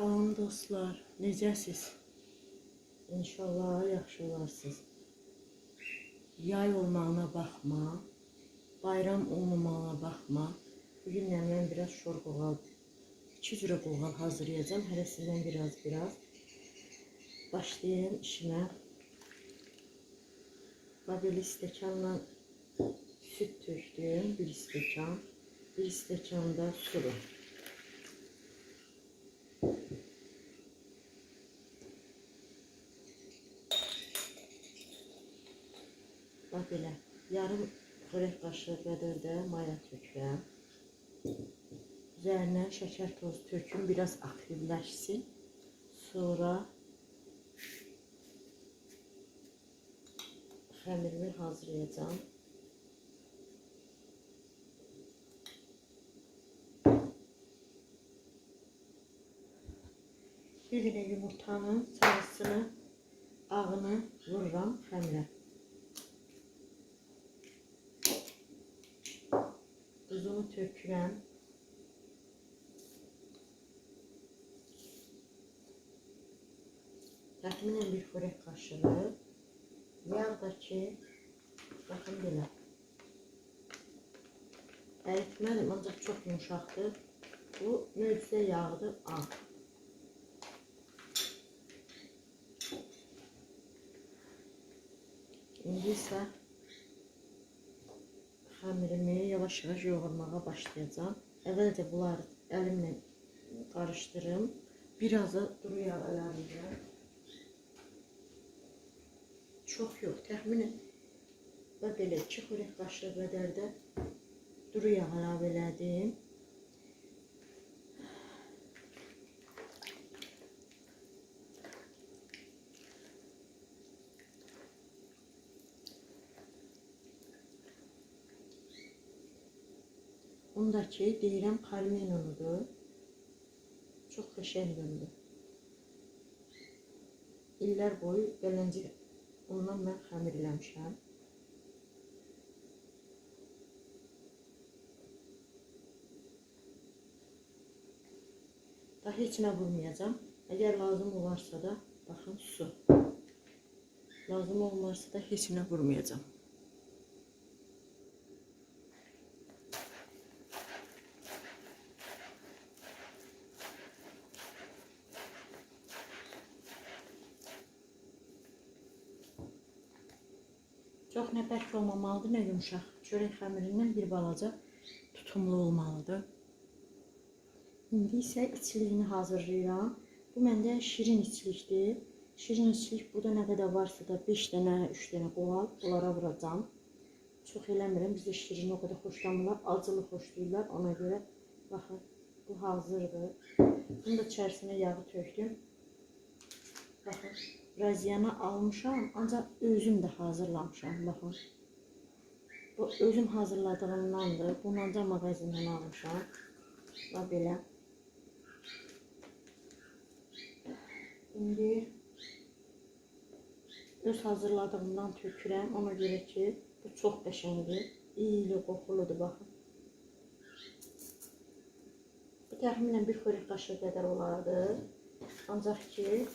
Salam dostlar, necəsiz? İnşallah yaxşı olarsınız. Yay olmağına baxma, bayram olmamağına baxma. Bugün mən biraz şor qoğal, iki cürə qoğal hazırlayacağım. Hərəsindən biraz biraz. Başlayayım işimə. Babeli stəkanla süt tökdüm, bir stəkan. Bir stəkan da sulu. Bax belə. Yarım xörək qaşığı qədər də maya tökürəm. Üzərinə şəkər tozu töküm, biraz aktivləşsin. Sonra xəmirimi hazırlayacağım. Bir dənə yumurtanın sarısını, ağını vururam xəmirə. Tuzunu tökürəm. Təxminən bir xörək qaşığı. Yağ da ki, baxın belə. Əritmədim, ancaq çox yumuşaqdır. Bu möcüzə yağdır, ağ. İndi isə xəmirimi yavaş-yavaş yoğurmağa başlayacağam. Əvvəlcə bunları əlimlə qarışdırım. Biraz da duru yağ edirəm. Çox yox, təxminən və belə 2 xörək qaşığı qədər də duru. Bundakı deyirəm palminonudur. Çox qəşəng döndü. İllər boyu beləncə bundan mən xəmir eləmişəm. Daha heç nə vurmayacağam. Əgər lazım olarsa da baxın su. Lazım olmarsa da heç nə vurmayacağam. Çox nə bərk olmamalıdır, nə yumşaq. Çörək xəmirindən bir balaca tutumlu olmalıdır. İndi isə içliyini hazırlayıram. Bu məndə şirin içlikdir. Şirin içlik burada nə qədər varsa da 5 dənə, 3 dənə qoğal bunlara vuracağam. Çox eləmirəm. Bizdə şirin o qədər xoşlamırlar. Acılı xoşlayırlar. Ona görə baxın bu hazırdır. Bunu da içərisinə yağı tökdüm. Baxın, raziyana almışam, ancaq özüm də hazırlamışam, baxın. Bu özüm hazırladığımdandır. Bunu ancaq mağazindən almışam. Və belə. İndi öz hazırladığımdan tökürəm. Ona görə ki, bu çox qəşəngdir. İyili, qoxuludur, baxın. Bu təxminən bir xörək qaşığı qədər olardı. Ancaq ki,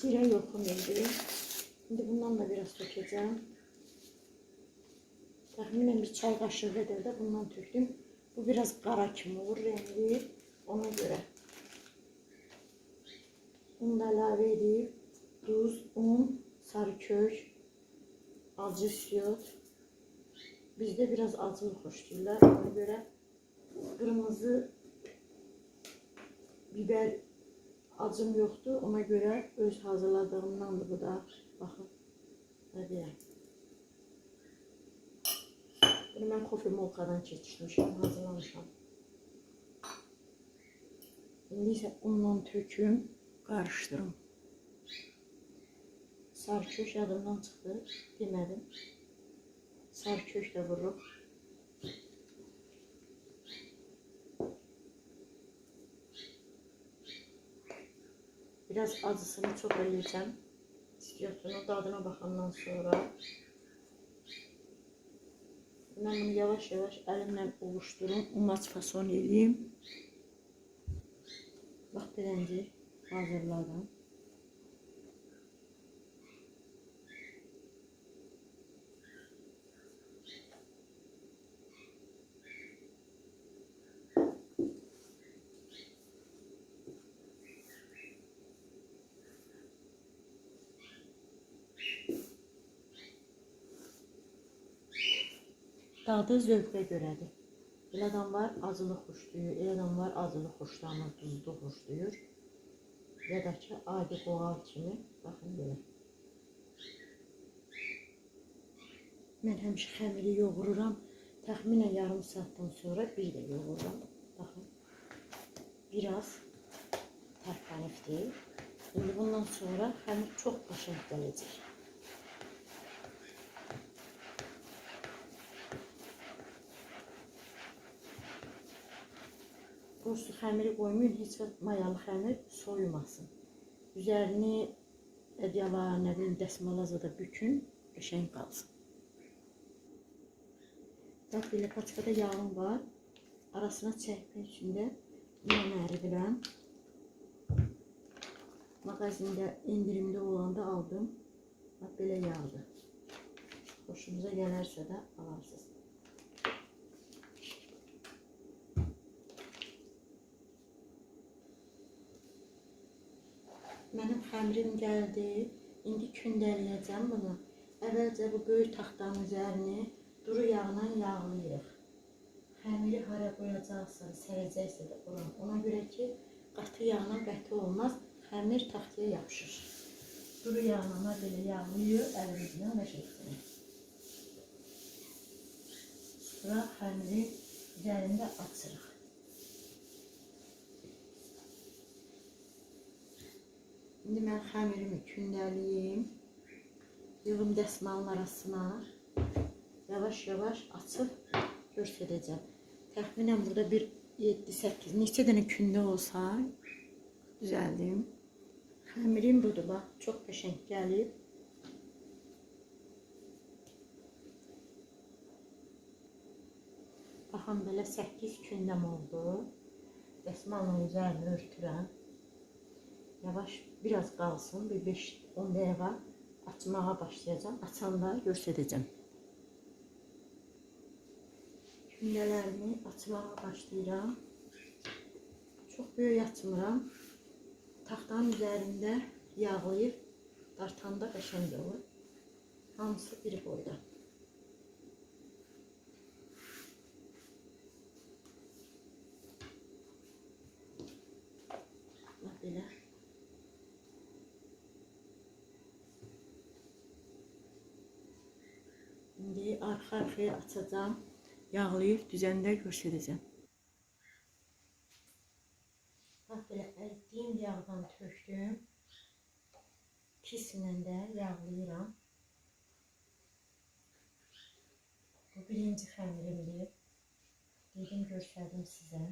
Cirə yoxum indi. İndi bundan da biraz tökəcəm. Təxminən bir çay qaşığı qədər də bundan tökdüm. Bu biraz qara kimi olur rəngi. Ona görə. Bunu da əlavə edib duz, un, sarı kök, acı süt. Bizdə biraz acılı xoşlayırlar. Ona görə qırmızı biber acım yoxdur. Ona görə öz hazırladığımdandır bu da. Baxın. Hadi. Bunu mən kofe molkadan keçirmişəm, hazırlamışam. İndi isə unla töküm, qarışdırım. Sarı kök yadımdan çıxdı, demədim. Sarı kök də vururuq. Biraz acısını çok eləyəcəm. O dadına baxandan sonra. Mən bunu yavaş yavaş əlimlə ovuşdurum. Umaç fason eləyim. Bax beləncə hazırladım. Dadı zövqə görədir. Elə adam var acılı xoşlayır, elə adam var acılı xoşlamır, duzlu xoşlayır. Ya da ki adi qoğal kimi baxın belə. Mən həmişə xəmiri yoğururam. Təxminən yarım saatdan sonra bir də yoğururam. Baxın. Biraz tərpənibdir. İndi bundan sonra xəmir çox qəşəng gələcək. Qoşdu xəmiri qoymayın, heç vaxt mayalı xəmir soyumasın. Üzərini ədyala, nə bilim, dəsmalazada bükün, qəşəng qalsın. Bax belə paçkada yağım var. Arasına çəkmək üçün də limon əridirəm. Mağazində indirimdə olanda aldım. Bax belə yağdır. Xoşunuza gələrsə də alarsınız. Mənim xəmirim gəldi. İndi kündələyəcəm bunu. Əvvəlcə bu böyük taxtanın üzərini duru yağla yağlayırıq. Xəmiri hara qoyacaqsınız, sərəcəksə də ora. Ona görə ki, qatı yağla qəti olmaz. Xəmir taxtaya yapışır. Duru yağla belə yağlayır, əlimizlə şəkildə. Sonra xəmiri üzərində açırıq. İndi mən xəmirimi kündəliyim. Yığım dəsmalın arasına yavaş-yavaş açıb göstərəcəm. Təxminən burada bir 7-8 neçə dənə kündə olsa düzəldim. Xəmirim budur bax, çox qəşəng gəlib. Baxın belə 8 kündəm oldu. Dəsmalla üzərini örtürəm. Yavaş biraz qalsın, bir 5-10 dəqiqə açmağa başlayacağım. Açanda göstərəcəm. Kündələrimi açmağa başlayıram. Çox böyük açmıram. Taxtanın üzərində yağlayıb dartanda qəşəng olur. Hamısı bir boyda. Bax belə. Arxa-arxaya açacağım. Yağlayıb düzəndə göstərəcəm. Bax belə əritdiyim yağdan tökdüm. Pislə də yağlayıram. Bu birinci xəmirimdir. Dedim göstərdim sizə.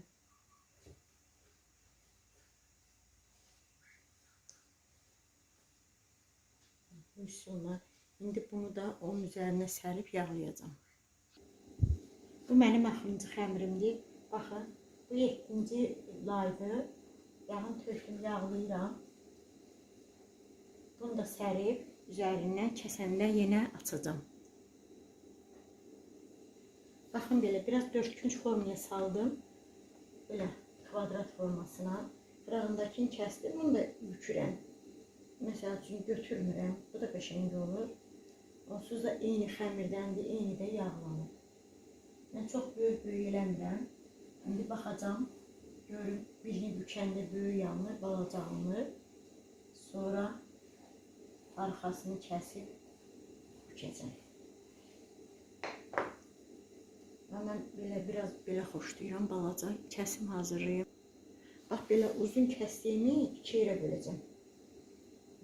Bu üsulla. İndi bunu da onun üzərinə sərib yağlayacağım. Bu mənim axırıncı xəmirimdir. Baxın, bu 7-ci laydır. Yağın tökdüm, yağlayıram. Bunu da sərib üzərindən kəsəndə yenə açacağım. Baxın belə biraz dörtkünc formaya saldım. Belə kvadrat formasına. Qırağındakini kəsdim, bunu da bükürəm. Məsəl üçün götürmürəm. Bu da qəşəng olur. Onsuz da eyni xəmirdəndir, eyni də yağlanır. Mən çox böyük eləmirəm. İndi baxacağam. Görüm birini bükəndə böyük yanır, balaca alınır. Sonra arxasını kəsib bükəcəm. Və mən belə biraz belə xoşlayıram, balaca kəsim hazırlayım. Bax belə uzun kəsdiyimi iki yerə böləcəm.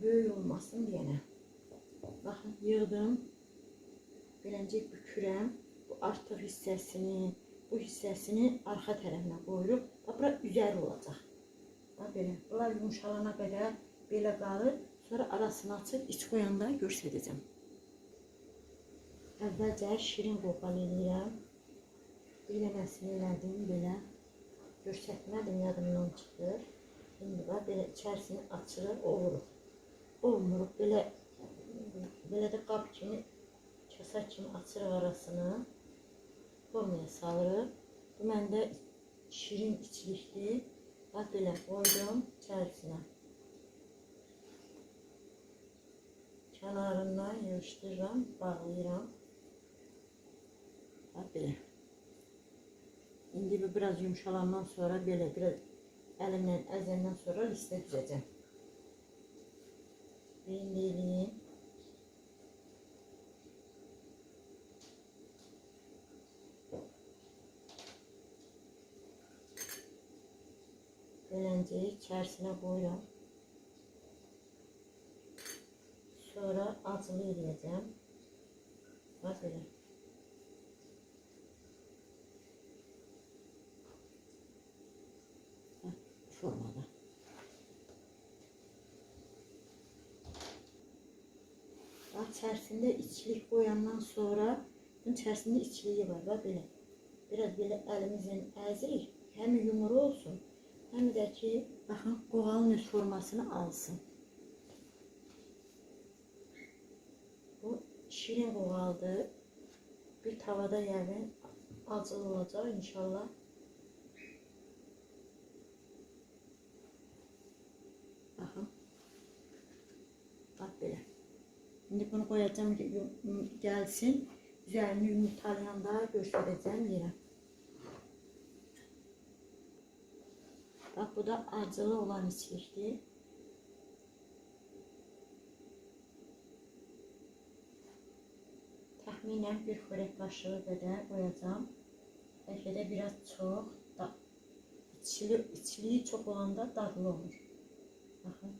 Böyük olmasın deyənə. Baxın, yığdım. Beləcə bükürəm. Bu artıq hissəsini, bu hissəsini arxa tərəfinə qoyuruq. Bax, bura üzəri olacaq. Bax, belə. Bunlar yumuşalana qədər belə qalır. Sonra arasını açıb iç qoyanda göstərəcəm. Əvvəlcə şirin qoğal eləyirəm. Bir dənəsini elədim belə. Göstərmədim, yadımdan çıxır. Şimdi bax belə içərisini açırıq, ovuruq. Ovmuruq belə belə də qab kimi kasa kimi açırıq arasını. Formaya salırıq. Bu məndə şirin içlikdir. Bax belə qoydum içərisinə. Kənarından yığışdırıram, bağlayıram. Bax belə. İndi biraz yumuşalandan sonra belə biraz əlimlə əzəndən sonra listə düzəcəm. İndi eləyim. Belənciyi içərisinə qoyuram. Sonra acılı eləyəcəm. Bax belə. formada. Bax içərisində içlik qoyandan sonra bunun içərisində içliyi var da belə. Biraz belə əlimizlə əzirik. Həm yumru olsun, həm də ki, baxın, qoğalın öz formasını alsın. Bu şirin qoğaldır. Bir tavada yəqin acılı olacaq inşallah. Baxın. Bax belə. İndi bunu qoyacağım ki, gəlsin. Üzərini yumurtalayanda göstərəcəm yerə. Bax bu da acılı olan içlikdir. Təxminən bir xörək qaşığı qədər qoyacağam. Bəlkə də biraz çox. Da, içili, içliyi çox olanda dadlı olur. Baxın.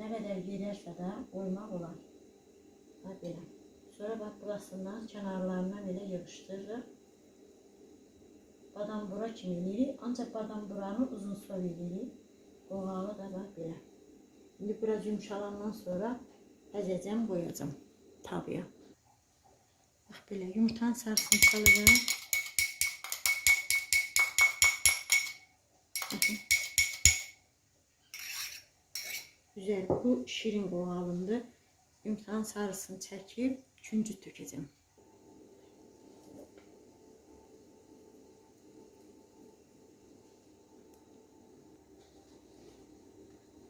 Nə qədər gedərsə də qoymaq olar. Bax belə. Sonra bax burasından, kənarlarına belə yığışdırırıq. Badam bura kimi eləyirik. Ancaq badam buranı uzun eləyirik. Qoğalı da bax belə. İndi biraz yumşalandan sonra əzəcəm, qoyacam tavaya. Bax belə yumurtanın sarısını çalıram. Bakın. Güzel bu şirin qoğalımdır. Yumurtanın sarısını çəkib küncü tökəcəm.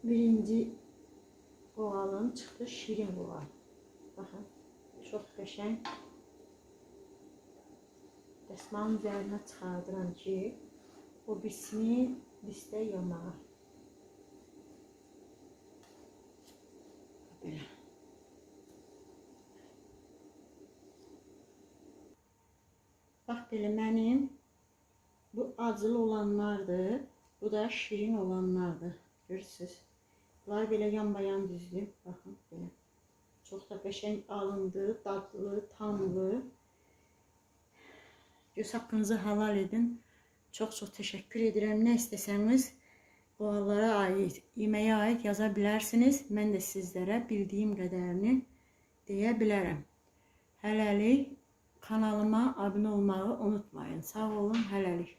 Birinci qoğalım çıxdı şirin qoğal. Baxın, çox qəşəng. Dəsmalın üzərinə çıxardıram ki, o birisini listə yamağa. Belə. Bax belə mənim bu acılı olanlardır. Bu da şirin olanlardır. Görürsüz. Bunlar belə yanbayan düzdür. Baxın belə. Çox da qəşəng alındı, dadlı, tamlı. Göz haqqınızı halal edin. Çox-çox təşəkkür edirəm. Nə istəsəniz qoğallara aid, yeməyə aid yaza bilərsiniz. Mən də sizlərə bildiyim qədərini deyə kanalıma abunə olmağı unutmayın. Sağ olun, hələlik.